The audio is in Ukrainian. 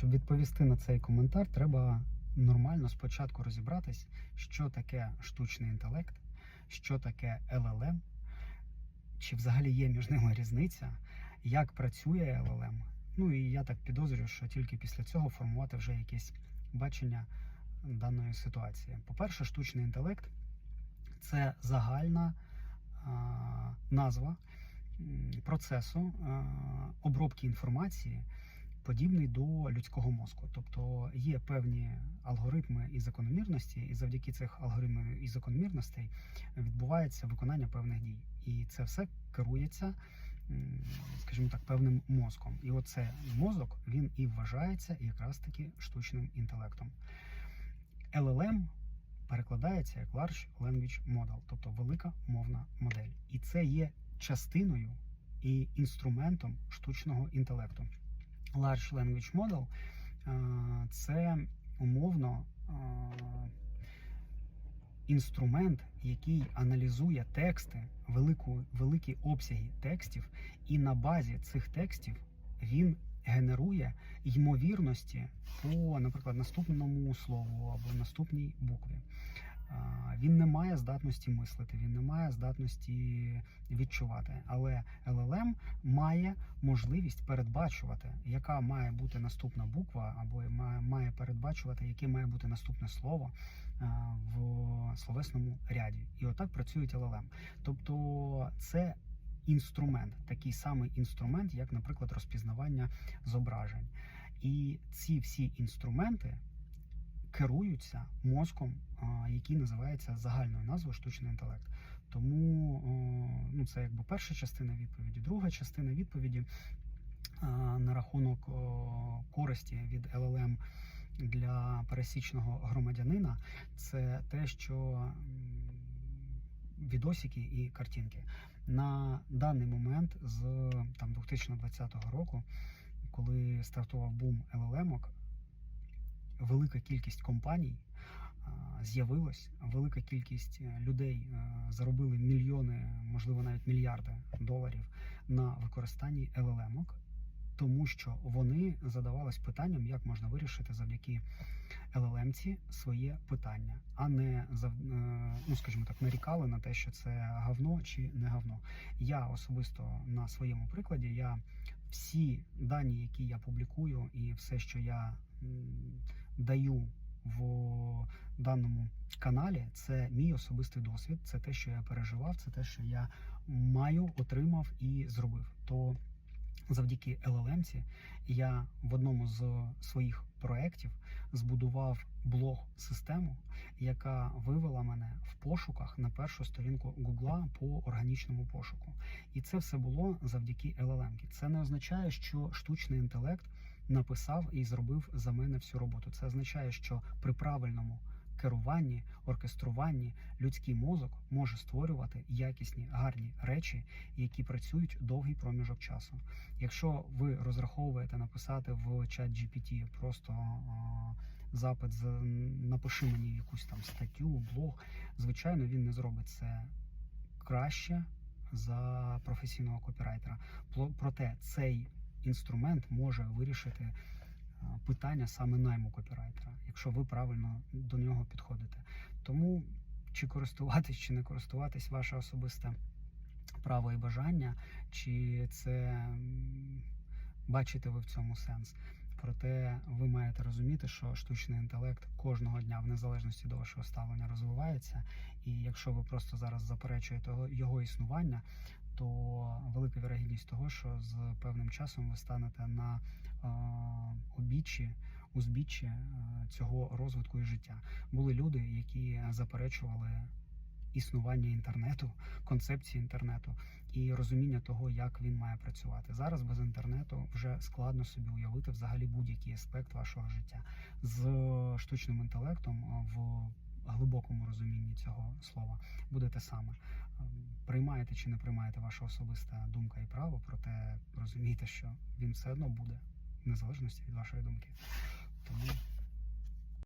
щоб відповісти на цей коментар, треба нормально спочатку розібратись, що таке штучний інтелект, що таке LLM, чи взагалі є між ними різниця, як працює LLM. Ну і я так підозрюю, що тільки після цього формувати вже якесь бачення даної ситуації. По-перше, штучний інтелект це загальна а, назва процесу а, обробки інформації, подібний до людського мозку. Тобто є певні алгоритми і закономірності, і завдяки цих алгоритмів і закономірностей відбувається виконання певних дій. І це все керується, скажімо так, певним мозком. І оце мозок він і вважається якраз таки штучним інтелектом. LLM перекладається як Large Language Model, тобто велика мовна модель. І це є частиною і інструментом штучного інтелекту. Large Language Model е, це умовно е, інструмент, який аналізує тексти, велику, великі обсяги текстів, і на базі цих текстів він генерує ймовірності по, наприклад, наступному слову або наступній букві. Він не має здатності мислити, він не має здатності відчувати. Але LLM має можливість передбачувати, яка має бути наступна буква, або має, має передбачувати, яке має бути наступне слово в словесному ряді. І отак працюють LLM. Тобто це інструмент, такий самий інструмент, як, наприклад, розпізнавання зображень. І ці всі інструменти керуються мозком, який називається загальною назвою штучний інтелект. Тому ну, це якби перша частина відповіді. Друга частина відповіді на рахунок користі від LLM для пересічного громадянина це те, що відосики і картинки. На даний момент з там 2020 року, коли стартував бум LLM, велика кількість компаній з'явилась, велика кількість е, людей е, заробили мільйони, можливо, навіть мільярди доларів на використанні LLM, тому що вони задавались питанням, як можна вирішити завдяки LLM своє питання, а не е, ну, скажімо так, нарікали на те, що це говно чи не говно. Я особисто на своєму прикладі я всі дані, які я публікую, і все, що я даю в даному каналі, це мій особистий досвід, це те, що я переживав, це те, що я маю, отримав і зробив. То завдяки LLM я в одному з своїх проєктів збудував блог-систему, яка вивела мене в пошуках на першу сторінку Гугла по органічному пошуку. І це все було завдяки LLM. Це не означає, що штучний інтелект написав і зробив за мене всю роботу. Це означає, що при правильному керуванні, оркеструванні людський мозок може створювати якісні гарні речі, які працюють довгий проміжок часу. Якщо ви розраховуєте написати в чат GPT просто запит з напиши мені якусь там статтю, блог, звичайно, він не зробить це краще за професійного копірайтера. Проте цей інструмент може вирішити питання саме найму копірайтера, якщо ви правильно до нього підходите. Тому чи користуватись, чи не користуватись ваше особисте право і бажання, чи це бачите ви в цьому сенс. Проте ви маєте розуміти, що штучний інтелект кожного дня, в незалежності до вашого ставлення, розвивається. І якщо ви просто зараз заперечуєте його існування, то велика вірогідність того, що з певним часом ви станете на е, обіччі, узбіччі е, цього розвитку і життя. Були люди, які заперечували існування інтернету, концепції інтернету і розуміння того, як він має працювати. Зараз без інтернету вже складно собі уявити взагалі будь-який аспект вашого життя з штучним інтелектом е, в глибокому розумінні цього слова буде те саме. Ем, Приймаєте чи не приймаєте ваша особиста думка і право, проте розумійте, що він все одно буде в незалежності від вашої думки. Тому